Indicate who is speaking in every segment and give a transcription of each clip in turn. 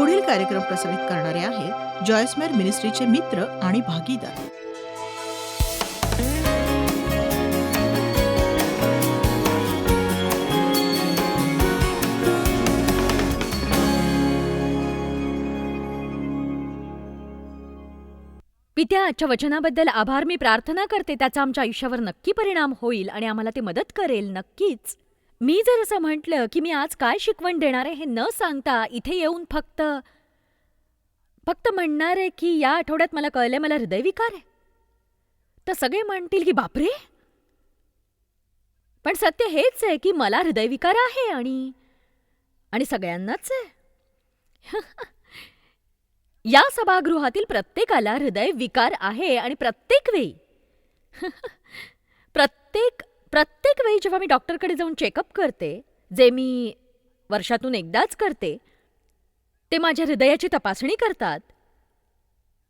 Speaker 1: पुढील कार्यक्रम प्रसारित करणारे आहेत जॉयस्मेर मिनिस्ट्रीचे मित्र आणि भागीदार.
Speaker 2: पित्या आजच्या वचनाबद्दल आभार. मी प्रार्थना करते. त्याचा आमच्या आयुष्यावर नक्की परिणाम होईल आणि आम्हाला ते मदत करेल. नक्कीच. मी जर असं म्हटलं की मी आज काय शिकवण देणार आहे हे न सांगता इथे येऊन फक्त फक्त म्हणणार आहे की या आठवड्यात मला कळलंय मला हृदयविकार आहे. तर सगळे म्हणतील की बापरे! पण सत्य हेच आहे की मला हृदयविकार आहे आणि आणि सगळ्यांनाच आहे. या सभागृहातील प्रत्येकाला हृदय विकार आहे आणि प्रत्येक वेळी प्रत्येक प्रत्येक वेळी जेव्हा मी डॉक्टरकडे जाऊन चेकअप करते जे मी वर्षातून एकदाच करते ते माझ्या हृदयाची तपासणी करतात.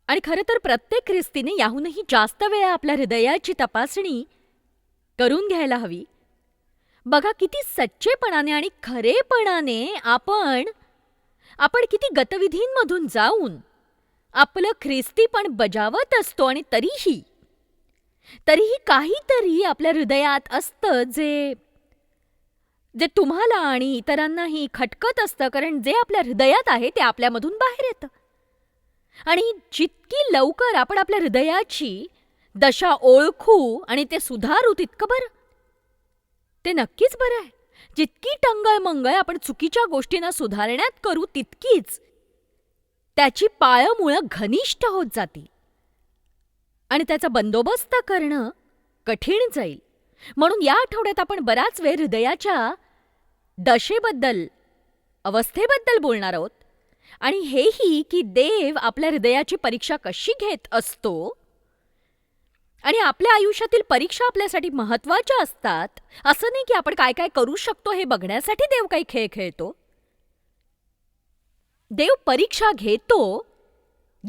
Speaker 2: आणि खरं तर प्रत्येक ख्रिस्तीने याहूनही जास्त वेळा आपल्या हृदयाची तपासणी करून घ्यायला हवी. बघा किती सच्चेपणाने आणि खरेपणाने आपण आपण किती गतविधींमधून जाऊन आपलं ख्रिस्तीपण बजावत असतो आणि तरीही तरीही काहीतरी आपल्या हृदयात असतं जे जे तुम्हाला आणि इतरांनाही खटकत असतं. कारण जे आपल्या हृदयात आहे ते आपल्यामधून बाहेर येतं. आणि जितकी लवकर आपण आपल्या हृदयाची दशा ओळखू आणि ते सुधारू तितकं बरं. ते नक्कीच बरं आहे. जितकी टंगळ मंगळ आपण चुकीच्या गोष्टींना सुधारण्यात करू तितकीच त्याची पाळमुळं घनिष्ठ होत जातील आणि त्याचा बंदोबस्त करणं कठीण जाईल. म्हणून या आठवड्यात आपण बराच वेळ हृदयाच्या दशेबद्दल अवस्थेबद्दल बोलणार आहोत. आणि हेही की देव आपल्या हृदयाची परीक्षा कशी घेत असतो आणि आपल्या आयुष्यातील परीक्षा आपल्यासाठी महत्त्वाच्या असतात असं नाही की आपण काय काय करू शकतो हे बघण्यासाठी देव काही खेळ खेळतो. देव परीक्षा घेतो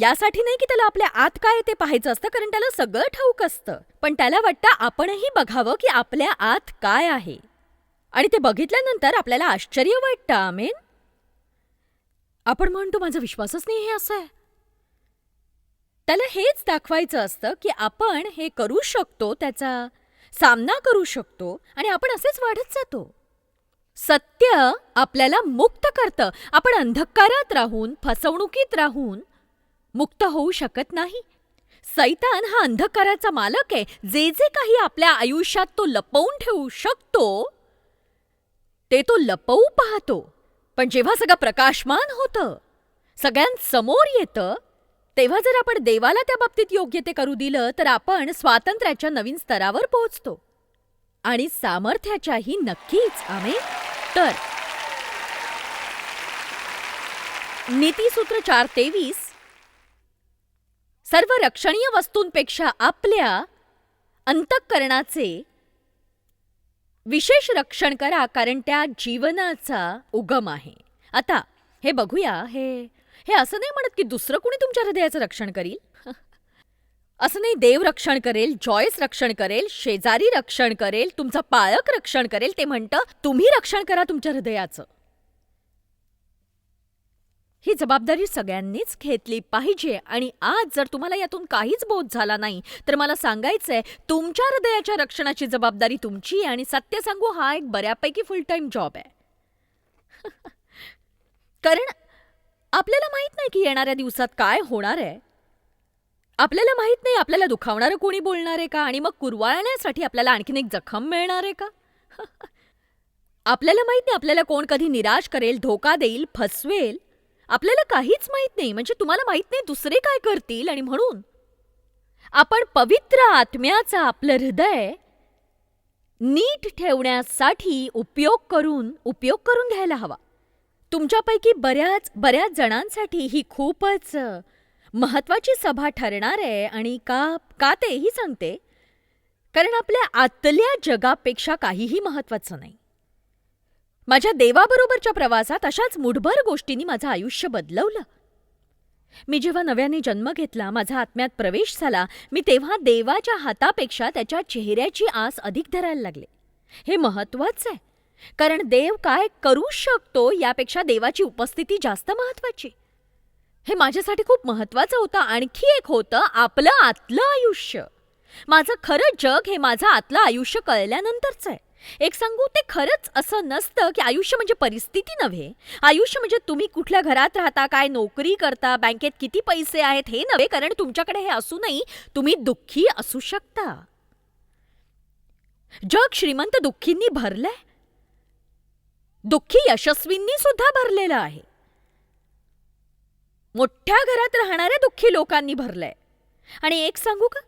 Speaker 2: यासाठी नाही की त्याला आपल्या आत काय ते पाहायचं असतं कारण त्याला सगळं ठाऊक असतं. पण त्याला वाटतं आपणही बघावं की आपल्या आत काय आहे. आणि ते बघितल्यानंतर आपल्याला आश्चर्य वाटतं आमेन. आपण म्हणतो माझा विश्वासच नाही हे असं आहे. त्याला हेच दाखवायचं असतं की आपण हे करू शकतो त्याचा सामना करू शकतो आणि आपण असेच वाढत जातो. सत्य आपल्याला मुक्त करतं. आपण अंधकारात राहून फसवणुकीत राहून मुक्त होऊ शकत नाही. सैतान हा अंधकाराचा मालक आहे. जे जे काही आपल्या आयुष्यात तो लपवून ठेवू शकतो ते तो लपवू पाहतो. पण जेव्हा सगळं प्रकाशमान होतं सगळ्यांसमोर येतं तेव्हा जर आपण देवाला त्या बाबतीत योग्य ते करू दिलं तर आपण स्वातंत्र्याच्या नवीन स्तरावर पोहोचतो. आणि सामर्थ्याच्याही नक्कीच आम्ही तर नीतीसूत्र चार तेवीस सर्व रक्षणीय वस्तूंपेक्षा आपल्या अंतःकरणाचे विशेष रक्षण करा कारण त्या जीवनाचा उगम आहे. आता हे बघूया हे हे असं नाही म्हणत की दुसरं कुणी तुमच्या हृदयाचं रक्षण करील? असं नाही देव रक्षण करेल जॉयस रक्षण करेल शेजारी रक्षण करेल तुमचा पाळक रक्षण करेल ते म्हणतं तुम्ही रक्षण करा तुमच्या हृदयाचं. ही जबाबदारी सगळ्यांनीच घेतली पाहिजे. आणि आज जर तुम्हाला यातून काहीच बोध झाला नाही तर मला सांगायचंय तुमच्या हृदयाच्या रक्षणाची जबाबदारी तुमची आहे आणि सत्य सांगू हा एक बऱ्यापैकी फुल टाईम जॉब आहे. कारण आपल्याला माहीत नाही की येणाऱ्या दिवसात काय होणार आहे. आपल्याला माहीत नाही आपल्याला दुखावणारं कोणी बोलणार आहे का? आणि मग कुरवाळण्यासाठी आपल्याला आणखीन एक जखम मिळणार आहे का? आपल्याला माहीत नाही आपल्याला कोण कधी निराश करेल धोका देईल फसवेल. आपल्याला काहीच माहीत नाही. म्हणजे तुम्हाला माहीत नाही दुसरे काय करतील आणि म्हणून. आपण पवित्र आत्म्याचा आपलं हृदय नीट ठेवण्यासाठी उपयोग करून उपयोग करून घ्यायला हवा. तुमच्यापैकी बऱ्याच बऱ्याच जणांसाठी ही खूपच महत्त्वाची सभा ठरणार आहे आणि का का तेही सांगते? कारण आपल्या आतल्या जगापेक्षा काहीही महत्त्वाचं नाही. माझ्या देवाबरोबरच्या प्रवासात अशाच मुठभर गोष्टींनी माझं आयुष्य बदलवलं. मी जेव्हा नव्याने जन्म घेतला माझा आत्म्यात प्रवेश झाला मी तेव्हा देवाच्या हातापेक्षा त्याच्या चेहऱ्याची आस अधिक धरायला लागले. हे महत्वाचं आहे कारण देव काय करू शकतो यापेक्षा देवाची उपस्थिती जास्त महत्वाची हे माझ्यासाठी खूप महत्वाचं होतं आणखी एक होतं आपलं आतलं आयुष्य. माझं खरं जग हे माझं आतलं आयुष्य कळल्यानंतरच आहे. एक सांगू ते खरंच असं नसतं की आयुष्य म्हणजे परिस्थिती नव्हे. आयुष्य म्हणजे तुम्ही कुठल्या घरात राहता काय नोकरी करता बँकेत किती पैसे आहेत हे नव्हे कारण तुमच्याकडे हे असूनही तुम्ही दुःखी असू शकता. जग श्रीमंत दुःखींनी भरलंय. दुःखी यशस्वींनी सुद्धा भरलेलं आहे. मोठ्या घरात राहणाऱ्या दुःखी लोकांनी भरलंय. आणि एक सांगू का?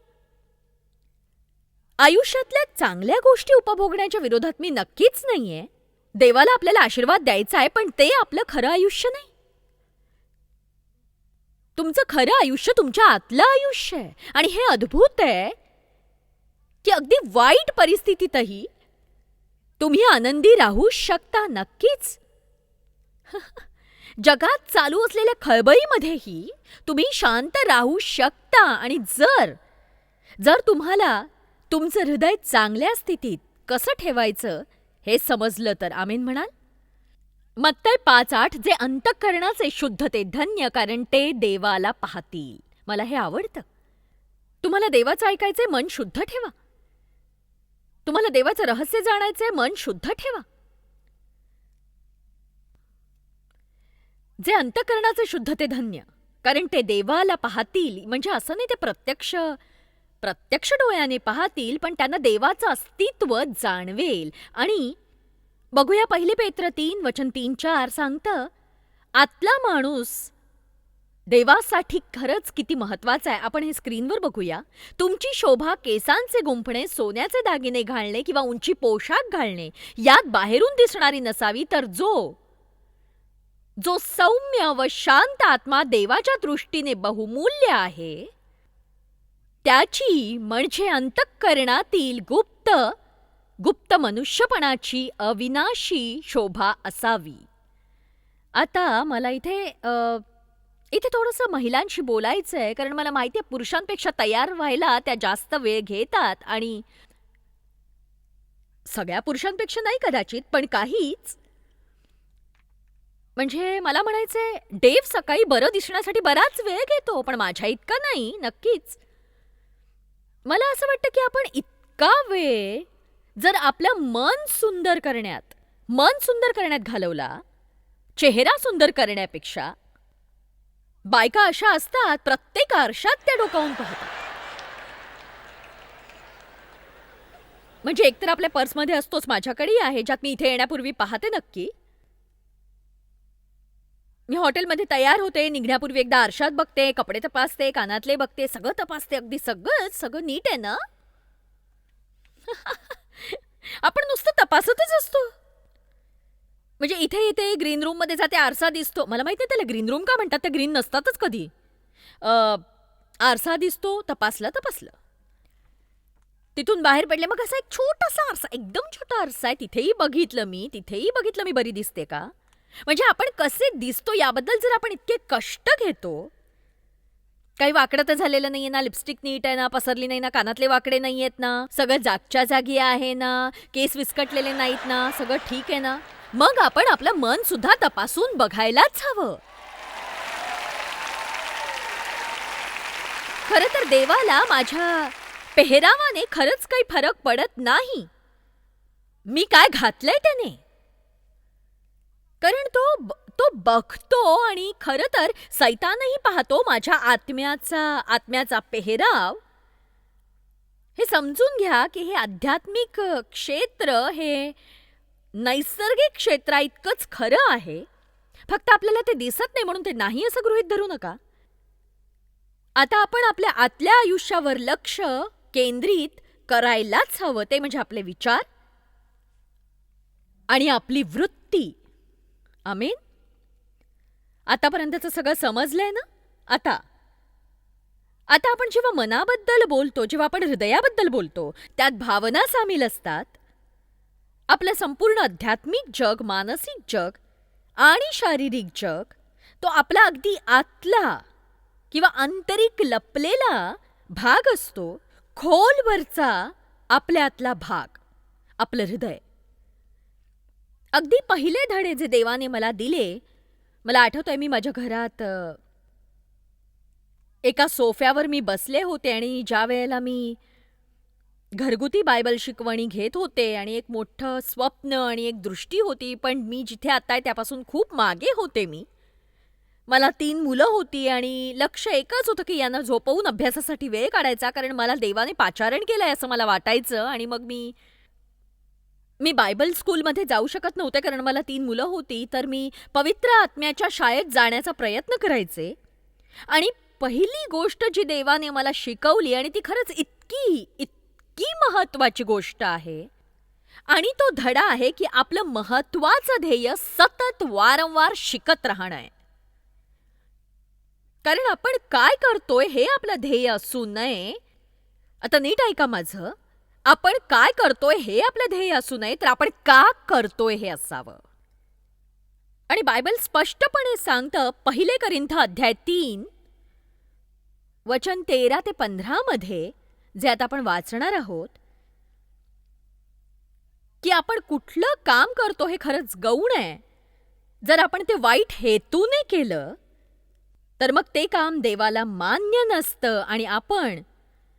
Speaker 2: आयुष्यातल्या चांगल्या गोष्टी उपभोगण्याच्या विरोधात मी नक्कीच नाहीये. देवाला आपल्याला आशीर्वाद द्यायचा आहे पण ते आपलं खरं आयुष्य नाही. तुमचं खरं आयुष्य तुमच्या आतलं आयुष्य आहे. आणि हे अद्भुत आहे की अगदी वाईट परिस्थितीतही तुम्ही आनंदी राहू शकता नक्कीच. जगात चालू असलेल्या खळबळीमध्येही तुम्ही शांत राहू शकता. आणि जर जर तुम्हाला तुमचं हृदय चांगल्या स्थितीत कसं ठेवायचं हे समजलं तर आमीन म्हणाल. मत्तय पाच आठ जे अंतःकरणाचे शुद्ध ते धन्य कारण ते देवाला पाहतील. मला हे आवडतं. तुम्हाला देवाचं ऐकायचे मन शुद्ध ठेवा. तुम्हाला देवाचं रहस्य जाणायचे मन शुद्ध ठेवा. जे अंतकरणाचे शुद्ध ते धन्य कारण ते देवाला पाहतील म्हणजे असं नाही ते प्रत्यक्ष प्रत्यक्ष डोळ्याने पाहतील पण त्यांना देवाचं अस्तित्व जाणवेल. आणि बघूया पहिले पेत्र तीन वचन तीन चार सांगतं आतला माणूस देवासाठी खरंच किती महत्त्वाचा आहे. आपण हे स्क्रीनवर बघूया. तुमची शोभा केसांचे गुंफणे सोन्याचे दागिने घालणे किंवा उंची पोशाख घालणे यात बाहेरून दिसणारी नसावी तर जो जो सौम्य व शांत आत्मा देवाच्या दृष्टीने बहुमूल्य आहे त्याची म्हणजे अंतःकरणातील गुप्त गुप्त मनुष्यपणाची अविनाशी शोभा असावी. आता मला इथे इथे थोडंसं महिलांशी बोलायचं आहे कारण मला माहिती आहे पुरुषांपेक्षा तयार व्हायला त्या जास्त वेळ घेतात आणि सगळ्या पुरुषांपेक्षा नाही कदाचित पण काहीच. म्हणजे मला म्हणायचंय डेव सकाळी बरं दिसण्यासाठी बराच वेळ घेतो पण माझ्या इतका नाही नक्कीच. मला असं वाटतं की आपण इतका वेळ जर आपलं मन सुंदर करण्यात मन सुंदर करण्यात घालवला चेहरा सुंदर करण्यापेक्षा बायका अशा असतात प्रत्येक आरशात त्या डोकावून पाहतात. म्हणजे एकतर आपल्या पर्समध्ये असतोच माझ्याकडेही आहे ज्यात मी इथे येण्यापूर्वी पाहते नक्की. मी हॉटेलमध्ये तयार होते निघण्यापूर्वी एकदा आरशात बघते कपडे तपासते कानातले बघते सगळं तपासते अगदी सगळंच सगळं नीट आहे ना? आपण नुसतं तपासतच असतो. म्हणजे इथे इथे ग्रीन रूममध्ये जाते आरसा दिसतो. मला माहिती त्याला ग्रीन रूम का म्हणतात ते ग्रीन नसतातच कधी. आरसा दिसतो तपासलं तपासलं. तिथून बाहेर पडले मग असा एक छोटासा आरसा एकदम छोटा आरसा आहे. तिथेही बघितलं मी तिथेही बघितलं मी बरी दिसते का? म्हणजे आपण कसे दिसतो याबद्दल जर आपण इतके कष्ट घेतो काही वाकडं तर झालेलं नाहीये ना लिपस्टिक नीट आहे ना पसरली नाही ना कानातले वाकडे नाही आहेत ना सगळं जागच्या जागी आहे ना केस विस्कटलेले नाहीत ना सगळं ठीक आहे ना. मग आपण आपलं मन सुद्धा तपासून बघायलाच हवं. खरं तर देवाला माझ्या पेहरावाने खरंच काही फरक पडत नाही. मी काय घातलंय त्याने? कारण तो तो बघतो आणि खरं तर सैतानही पाहतो माझ्या आत्म्याचा आत्म्याचा पेहराव. हे समजून घ्या की हे आध्यात्मिक क्षेत्र हे नैसर्गिक क्षेत्राइतकंच खरं आहे. फक्त आपल्याला ते दिसत नाही म्हणून ते नाही असं गृहीत धरू नका. आता आपण आपल्या आतल्या आयुष्यावर लक्ष केंद्रित करायलाच हवं ते म्हणजे आपले विचार आणि आपली वृत्ती. आमीन? आतापर्यंतचं सगळं समजलंय ना? आता. आता आपण जेव्हा मनाबद्दल बोलतो जेव्हा आपण हृदयाबद्दल बोलतो त्यात भावना सामील असतात. आपलं संपूर्ण आध्यात्मिक जग मानसिक जग आणि शारीरिक जग तो आपला अगदी आतला किंवा आंतरिक लपलेला भाग असतो खोलवरचा आपल्यातला भाग आपलं हृदय. अगदी पहिले धडे जे देवाने मला दिले मला आठवतंय मी माझ्या घरात एका सोफ्यावर मी बसले होते आणि ज्या वेळेला मी घरगुती बायबल शिकवणी घेत होते आणि एक मोठं स्वप्न आणि एक दृष्टी होती पण मी जिथे आता आहे त्यापासून खूप मागे होते मी. मला तीन मुलं होती आणि लक्ष एकच होतं की यांना झोपवून अभ्यासासाठी वेळ काढायचा कारण मला देवाने पाचारण केलंय असं मला वाटायचं आणि मग मी मी बायबल स्कूलमध्ये जाऊ शकत नव्हते कारण मला तीन मुलं होती तर मी पवित्र आत्म्याच्या शाळेत जाण्याचा प्रयत्न करायचे. आणि पहिली गोष्ट जी देवाने मला शिकवली आणि ती खरंच इतकी इतकी महत्त्वाची गोष्ट आहे आणि तो धडा आहे की आपलं महत्त्वाचं ध्येय सतत वारंवार शिकत राहणं आहे. कारण आपण काय करतोय हे आपलं ध्येय असू नये. आता नीट ऐका माझं. आपण काय करतोय हे आपलं ध्येय असू नये तर आपण का करतोय हे असावं? आणि बायबल स्पष्टपणे सांगतं पहिले करिंथ अध्याय तीन वचन तेरा ते पंधरा मध्ये जे आता आपण वाचणार आहोत की आपण कुठलं काम करतो हे खरंच गौण आहे. जर आपण ते वाईट हेतूने केलं तर मग ते काम देवाला मान्य नसतं आणि आपण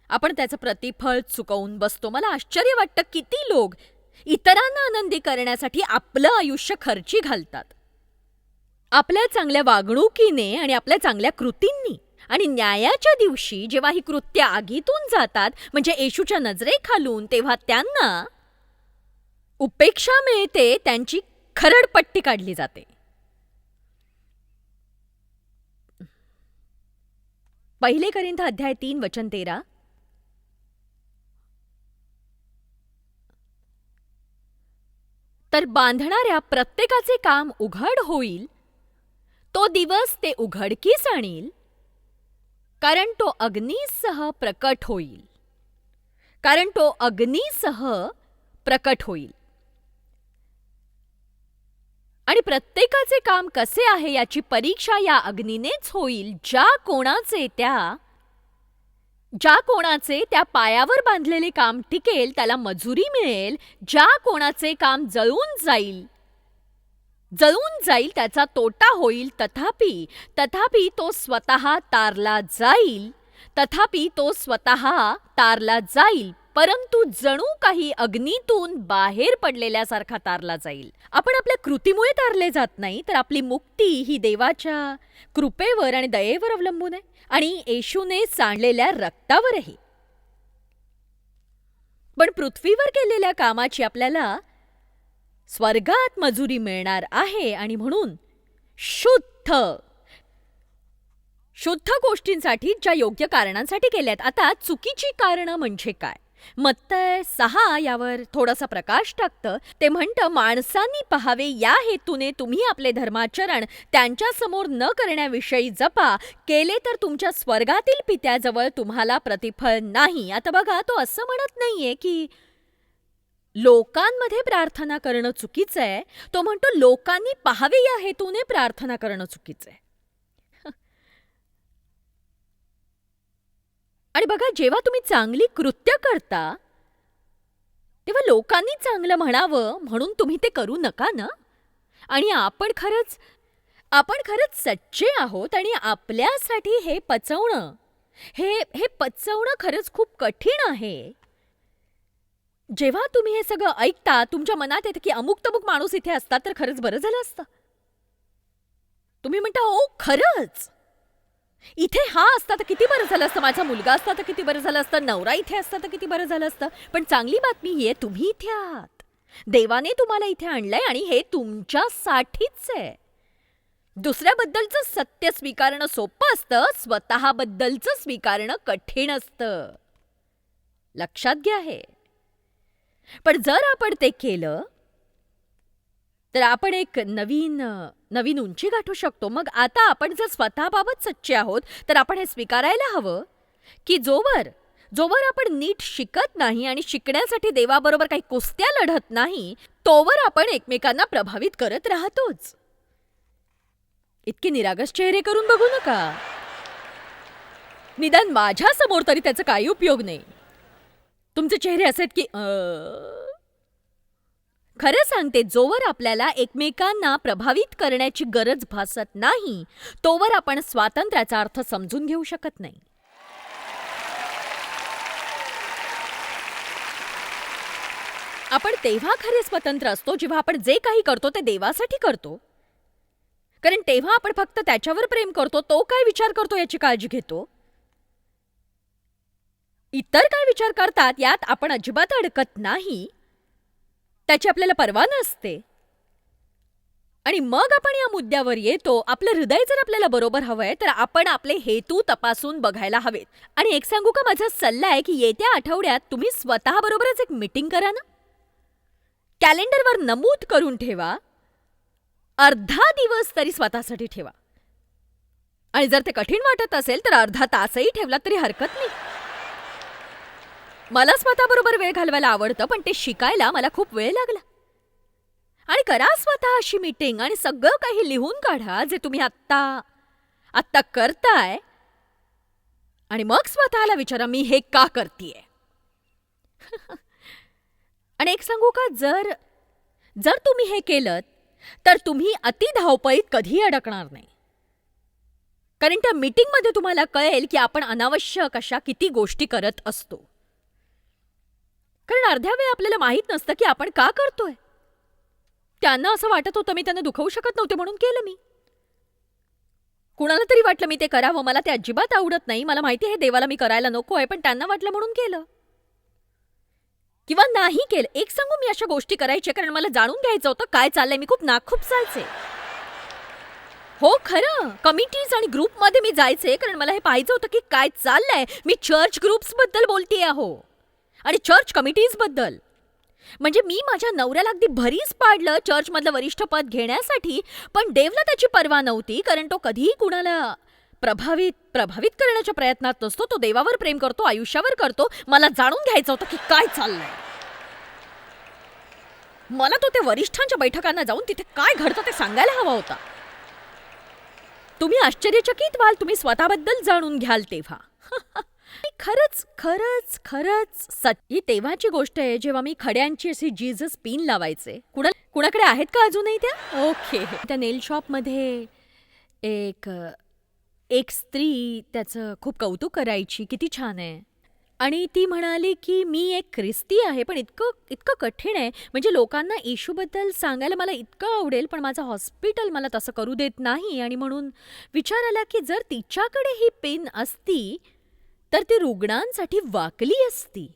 Speaker 2: आपण त्याचं प्रतिफळ चुकवून बसतो. मला आश्चर्य वाटतं किती लोक इतरांना आनंदी करण्यासाठी आपलं आयुष्य खर्ची घालतात. आपल्या चांगल्या वागणुकीने आणि आपल्या चांगल्या कृतींनी. आणि न्यायाच्या दिवशी जेव्हा ही कृत्य आगीतून जातात म्हणजे येशूच्या नजरेखालून तेव्हा त्यांना उपेक्षा मिळते त्यांची खरडपट्टी काढली जाते. पहिले करिंथ अध्याय तीन वचन तेरा. तर बांधणाऱ्या प्रत्येकाचे काम उघड होईल? तो दिवस ते उघडकीस आणील? कारण तो अग्नीसह प्रकट होईल. कारण तो अग्नीसह प्रकट होईल. आणि प्रत्येकाचे काम कसे आहे याची परीक्षा या अग्नीनेच होईल. ज्या कोणाचे त्या ज्या कोणाचे त्या पायावर बांधलेले काम टिकेल त्याला मजुरी मिळेल ज्या कोणाचे काम जळून जाईल जळून जाईल त्याचा तोटा होईल तथापि तथापि तो स्वतः तारला जाईल तथापि तो स्वतः तारला जाईल. परंतु जणू काही अग्नीतून बाहेर पडलेल्यासारखा तारला जाईल. आपण आपल्या कृतीमुळे तारले जात नाही तर आपली मुक्ती ही देवाच्या कृपेवर आणि दयेवर अवलंबून आहे आणि येशूने सांडलेल्या रक्तावरही. पण पृथ्वीवर केलेल्या कामाची आपल्याला स्वर्गात मजुरी मिळणार आहे आणि म्हणून शुद्ध शुद्ध गोष्टींसाठी ज्या योग्य कारणांसाठी केल्यात आता चुकीची कारणं म्हणजे काय? मत्तय सहा यावर थोडासा प्रकाश टाकतं. ते म्हणतं माणसांनी पहावे या हेतूने तुम्ही आपले धर्माचरण त्यांच्यासमोर न करण्याविषयी जपा. केले तर तुमच्या स्वर्गातील पित्याजवळ तुम्हाला प्रतिफळ नाही. आता बघा तो असं म्हणत नाहीये की लोकांमध्ये प्रार्थना करणं चुकीचं आहे. तो म्हणतो लोकांनी पाहावे या हेतूने प्रार्थना करणं चुकीचं आहे. आणि बघा जेव्हा तुम्ही चांगली कृत्य करता तेव्हा लोकांनी चांगलं म्हणावं म्हणून तुम्ही ते करू नका ना? आणि आपण खरंच आपण खरंच सच्चे आहोत आणि आपल्यासाठी हे पचवणं हे हे पचवणं खरंच खूप कठीण आहे. जेव्हा तुम्ही हे सगळं ऐकता तुमच्या मनात येतं की अमुक तमुक माणूस इथे असता तर खरंच बरं झालं असतं. तुम्ही म्हणता ओ खरंच. इथे हा असता तर किती बरं झालं असतं? माझा मुलगा असता तर किती बरं झालं असतं? नवरा इथे असता तर किती बरं झालं असतं? पण चांगली बातमी ही आहे तुम्ही इथे आहात. देवाने तुम्हाला इथे आणलंय आणि हे तुमच्यासाठीच आहे. दुसऱ्याबद्दलचं सत्य स्वीकारणं सोपं असतं स्वतःबद्दलचं स्वीकारणं कठीण असतं. लक्षात घ्या हे. पण जर आपण ते केलं तर आपण एक नवीन नवीन उंची गाठू शकतो. मग आता आपण जर स्वतःबाबत सच्चे आहोत तर आपण हे स्वीकारायला हवं. की जोवर जोवर आपण नीट शिकत नाही आणि शिकण्यासाठी देवाबरोबर काही कुस्त्या लढत नाही तोवर आपण एकमेकांना प्रभावित करत राहतोच. इतके निरागस चेहरे करून बघू नका. निदान माझ्यासमोर तरी त्याचा काही उपयोग नाही. तुमचे चेहरे असे आहेत की आ... खरं सांगते जोवर आपल्याला एकमेकांना प्रभावित करण्याची गरज भासत नाही तोवर आपण स्वातंत्र्याचा अर्थ समजून घेऊ शकत नाही. आपण तेव्हा खरे स्वतंत्र असतो जेव्हा आपण जे काही करतो ते देवासाठी करतो. कारण तेव्हा आपण फक्त त्याच्यावर प्रेम करतो तो काय विचार करतो याची काळजी घेतो. इतर काय विचार करतात यात आपण अजिबात अडकत नाही. त्याची आपल्याला पर्वा नसते. आणि मग आपण या मुद्द्यावर येतो आपलं हृदय जर आपल्याला बरोबर हवंय तर आपण आपले हेतू तपासून बघायला हवेत. आणि एक सांगू का माझा सल्ला आहे की येत्या आठवड्यात तुम्ही स्वतः बरोबरच एक मीटिंग करा ना. कॅलेंडरवर नमूद करून ठेवा. अर्धा दिवस तरी स्वतःसाठी ठेवा. आणि जर ते कठीण वाटत असेल तर अर्धा तासही ठेवला तरी हरकत नाही. मला स्वतःबरोबर वेळ घालवायला आवडतं पण ते शिकायला मला खूप वेळ लागला. आणि करा स्वतः अशी मीटिंग आणि सगळं काही लिहून काढा जे तुम्ही आत्ता आत्ता करताय. आणि मग स्वतःला विचारा मी हे का करतीये? आणि एक सांगू का जर जर तुम्ही हे केलं तर तुम्ही अति धावपळीत कधी अडकणार नाही. कारण त्या मीटिंगमध्ये तुम्हाला कळेल की आपण अनावश्यक अशा किती गोष्टी करत असतो. कारण अर्ध्या वेळ आपल्याला माहीत नसतं की आपण का करतोय. त्यांना असं वाटत होतं मी त्यांना दुखवू शकत नव्हते म्हणून केलं मी. कुणाला तरी वाटलं मी ते करावं. मला ते अजिबात आवडत नाही. मला माहिती आहे देवाला मी करायला नको आहे पण त्यांना वाटलं म्हणून केलं. किंवा नाही केलं. एक सांगू मी अशा गोष्टी करायच्या कारण मला जाणून घ्यायचं होतं काय चाललंय. मी खूप नाखूप चालचे. हो खरं. कमिटीज आणि ग्रुपमध्ये मी जायचे कारण मला हे पाहिजे होतं की काय चाललंय. मी चर्च ग्रुप्सबद्दल बोलते आहो आणि चर्च कमिटीजबद्दल म्हणजे मी माझ्या नवऱ्याला अगदी भरीच पाडलं चर्चमधलं वरिष्ठ पद घेण्यासाठी पण देवला त्याची पर्वा नव्हती कारण तो कधीही कुणाला प्रभावित प्रभावित करण्याच्या प्रयत्नात नसतो तो देवावर प्रेम करतो आयुष्यावर करतो. मला जाणून घ्यायचं होतं की काय चाललंय. मला तो त्या वरिष्ठांच्या बैठकांना जाऊन तिथे काय घडतं ते सांगायला हवा होता. तुम्ही आश्चर्यचकित व्हाल तुम्ही स्वतःबद्दल जाणून घ्याल तेव्हा. खरंच खरंच खरंच सत ही तेव्हाची गोष्ट आहे जेव्हा मी खड्यांची अशी जीजस पिन लावायचे. कुणा कुणाकडे आहेत का अजूनही त्या? ओके. त्या नेल शॉपमध्ये एक एक स्त्री त्याचं खूप कौतुक करायची किती छान आहे. आणि ती म्हणाली की मी एक ख्रिस्ती आहे पण इतकं इतकं कठीण आहे. म्हणजे लोकांना येशूबद्दल सांगायला मला इतकं आवडेल पण माझं हॉस्पिटल मला तसं करू देत नाही. आणि म्हणून विचार आला की जर तिच्याकडे ही पेन असती तर ती रुग्णांसाठी वाकली असती.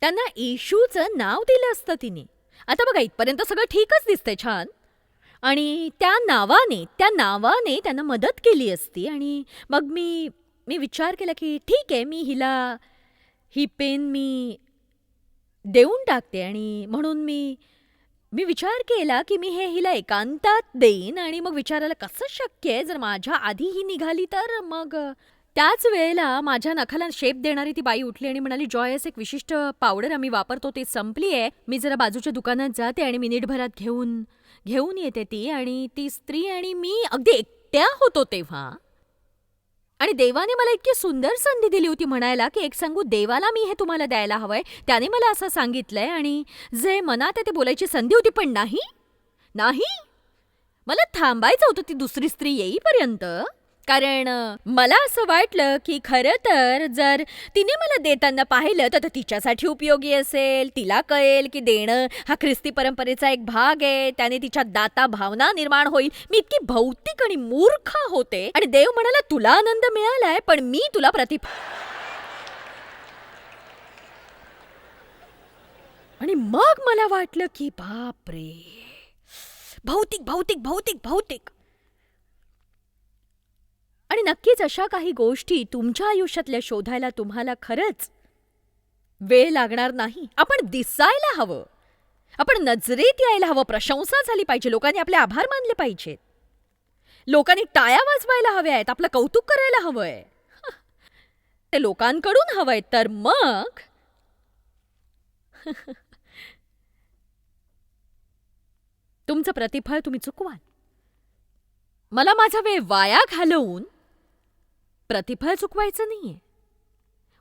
Speaker 2: त्यांना येशूचं नाव दिलं असतं तिने. आता बघा इथपर्यंत सगळं ठीकच दिसतंय छान. आणि त्या नावाने त्या नावाने त्यांना मदत केली असती. आणि मग मी मी विचार केला की ठीक आहे मी हिला ही पेन मी देऊन टाकते. आणि म्हणून मी मी विचार केला की मी हे हिला एकांतात देईन. आणि मग विचारायला कसं शक्य आहे? जर माझ्या आधी ही निघाली तर मग त्याच वेळेला माझ्या नखाला शेप देणारी ती बाई उठली आणि म्हणाली जॉयस एक विशिष्ट पावडर आम्ही वापरतो ते संपली आहे. मी जरा बाजूच्या दुकानात जाते आणि मिनिटभरात घेऊन घेऊन येते ती आणि ती स्त्री आणि मी अगदी एकट्या होतो तेव्हा. आणि देवाने मला इतकी सुंदर संधी दिली होती म्हणायला की एक सांगू देवाला मी हे तुम्हाला द्यायला हवंय. त्याने मला असं सांगितलंय आणि जे मनात आहे ते बोलायची संधी होती पण नाही? नाही? मला थांबायचं होतं ती दुसरी स्त्री येईपर्यंत. कारण मला असं वाटलं की खरं तर जर तिने मला देताना पाहिलं तर तिच्यासाठी उपयोगी असेल. तिला कळेल की देणं हा ख्रिस्ती परंपरेचा एक भाग आहे. त्याने तिच्या दाता भावना निर्माण होईल. मी इतकी भौतिक आणि मूर्ख होते आणि देव म्हणाला तुला आनंद मिळालाय पण मी तुला प्रतिभा आणि मग मला वाटलं की बापरे. भौतिक भौतिक भौतिक भौतिक. नक्कीच अशा काही गोष्टी तुमच्या आयुष्यातल्या शोधायला तुम्हाला खरंच वेळ लागणार नाही. आपण दिसायला हवं. आपण नजरेत यायला हवं. प्रशंसा झाली पाहिजे. लोकांनी आपले आभार मानले पाहिजेत. लोकांनी टाळ्या वाजवायला हव्या आहेत. आपलं कौतुक करायला हवंय. ते लोकांकडून हवंय. तर मग? तुमचं प्रतिफळ तुम्ही चुकवाल. मला माझा वेळ वाया घालवून प्रतिफळ चुकवायचं नाहीये.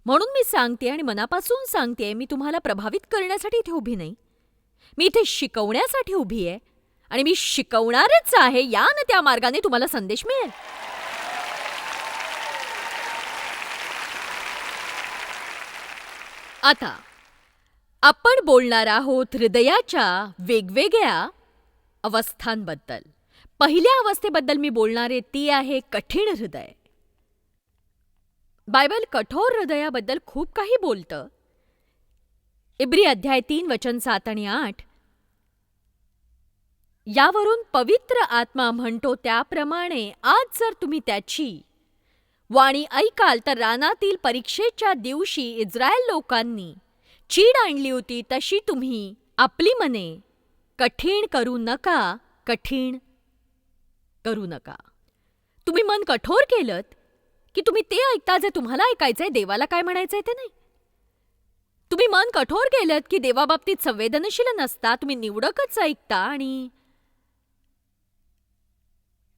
Speaker 2: म्हणून मी सांगते आणि मनापासून सांगते मी तुम्हाला प्रभावित करण्यासाठी इथे उभी नाही. मी इथे शिकवण्यासाठी उभी आहे आणि मी शिकवणारच आहे या ना त्या मार्गाने तुम्हाला संदेश मिळेल. आता आपण बोलणार आहोत हृदयाच्या वेगवेगळ्या अवस्थांबद्दल. पहिल्या अवस्थेबद्दल मी बोलणार आहे ती आहे कठीण हृदय. बायबल कठोर हृदयाबद्दल खूप काही बोलतं. इब्री अध्याय तीन वचन सात आणि आठ. यावरून पवित्र आत्मा म्हणतो त्याप्रमाणे आज जर तुम्ही त्याची वाणी ऐकाल तर रानातील परीक्षेच्या दिवशी इस्रायल लोकांनी चीड आणली होती तशी तुम्ही आपली मने कठीण करू नका कठीण करू नका. तुम्ही मन कठोर केलं की तुम्ही ते ऐकता जे तुम्हाला ऐकायचंय देवाला काय म्हणायचंय ते नाही. तुम्ही मन कठोर केलं की देवाबाबतीत संवेदनशील नसता तुम्ही निवडकच ऐकता आणि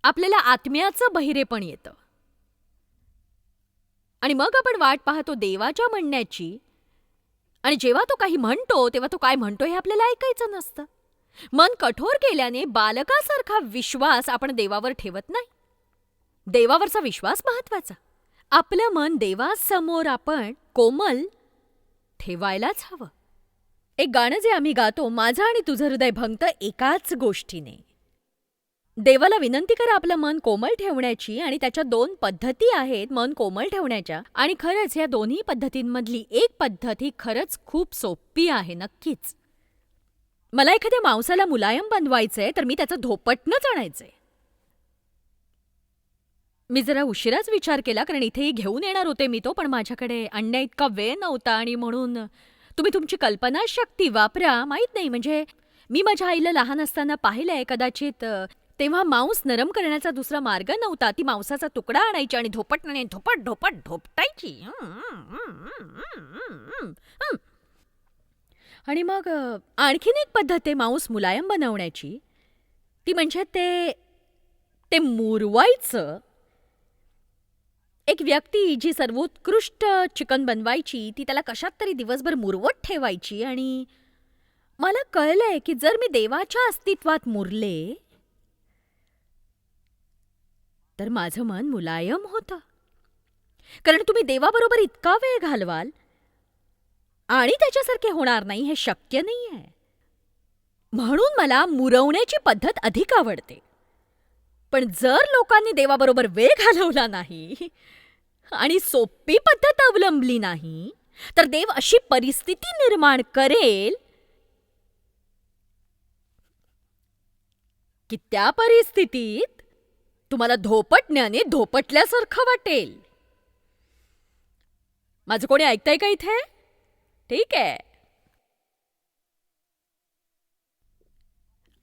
Speaker 2: आपल्याला आत्म्याचं बहिरेपण येतं. आणि मग आपण वाट पाहतो देवाच्या म्हणण्याची आणि जेव्हा तो काही म्हणतो तेव्हा तो काय म्हणतो हे आपल्याला ऐकायचं नसतं. मन कठोर केल्याने बालकासारखा विश्वास आपण देवावर ठेवत नाही. देवावरचा विश्वास महत्त्वाचा आपलं मन देवासमोर आपण कोमल ठेवायलाच हवं. एक गाणं जे आम्ही गातो माझं आणि तुझं हृदय भंगत एकाच गोष्टीने. देवाला विनंती करा आपलं मन कोमल ठेवण्याची आणि त्याच्या दोन पद्धती आहेत मन कोमल ठेवण्याच्या आणि खरंच या दोन्ही पद्धतींमधली एक पद्धत ही खरंच खूप सोपी आहे नक्कीच. मला एखाद्या मांसाला मुलायम बनवायचंय तर मी त्याचं धोपटनंच आणायचंय. मी जरा उशिराच विचार केला कारण इथेही घेऊन येणार होते मी तो पण माझ्याकडे आणण्या इतका वेळ नव्हता आणि म्हणून तुम्ही तुमची कल्पनाशक्ती वापरा माहीत नाही. म्हणजे मी माझ्या आईला लहान असताना पाहिलंय कदाचित तेव्हा मांस नरम करण्याचा दुसरा मार्ग नव्हता. ती मांसाचा तुकडा आणायची आणि धोपटणे धोपट धोपट धोपटायची. आणि मग आणखीन एक पद्धत आहे मांस मुलायम बनवण्याची. ती म्हणजे ते ते मुरवायचं. एक व्यक्ती जी सर्वोत्कृष्ट चिकन बनवायची ती त्याला कशात तरी दिवसभर मुरवत ठेवायची आणि मला कळलंय की जर मी देवाच्या अस्तित्वात मुरले तर माझं मन मुलायम होतं. कारण तुम्ही देवाबरोबर इतका वेळ घालवाल आणि त्याच्यासारखे होणार नाही हे शक्य नाही आहे म्हणून मला मुरवण्याची पद्धत अधिक आवडते. पण जर लोकांनी देवाबरोबर वेळ घालवला नाही आणि सोपी पद्धत अवलंबली नाही तर देव अशी परिस्थिती निर्माण करेल की त्या परिस्थितीत तुम्हाला धोपटण्याने धोपटल्यासारखं वाटेल. माझं कोणी ऐकतंय का इथे? ठीक आहे.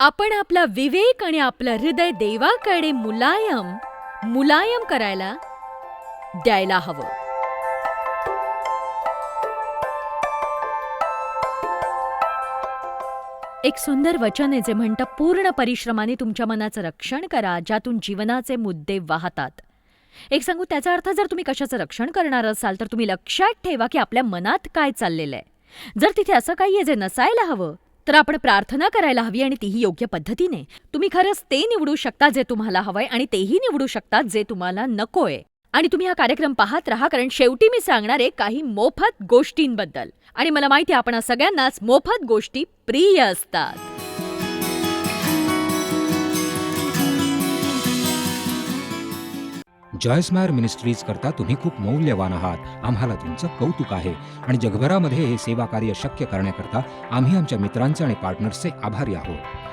Speaker 2: आपण आपला विवेक आणि आपलं हृदय देवाकडे मुलायम मुलायम करायला द्यायला हवं. एक सुंदर वचन आहे जे म्हणतं पूर्ण परिश्रमाने तुमच्या मनाचं रक्षण करा ज्यातून जीवनाचे मुद्दे वाहतात. एक सांगू त्याचा अर्थ जर तुम्ही कशाचं रक्षण करणार असाल तर तुम्ही लक्षात ठेवा की आपल्या मनात काय चाललेलं आहे. जर तिथे असं काही आहे जे नसायला हवं तर आपण प्रार्थना करायला हवी आणि तीही योग्य पद्धतीने. तुम्ही खरंच ते निवडू शकता जे तुम्हाला हवंय आणि तेही निवडू शकता जे तुम्हाला नकोय. आणि तुम्ही हा कार्यक्रम पाहत राहा कारण शेवटी मी सांगणार आहे काही मोफत गोष्टींबद्दल. आणि मला माहिती आहे आपण सगळ्यांनाच मोफत गोष्टी प्रिय असतात.
Speaker 3: जॉयस्मायर मिनिस्ट्रीज करता तुम्ही खूप मौल्यवान आहात. आम्हाला तुमचं कौतुक आहे. आणि जगभरामध्ये हे सेवा कार्य शक्य करण्याकरता आम्ही आमच्या मित्रांचे आणि पार्टनर्सचे आभारी आहोत.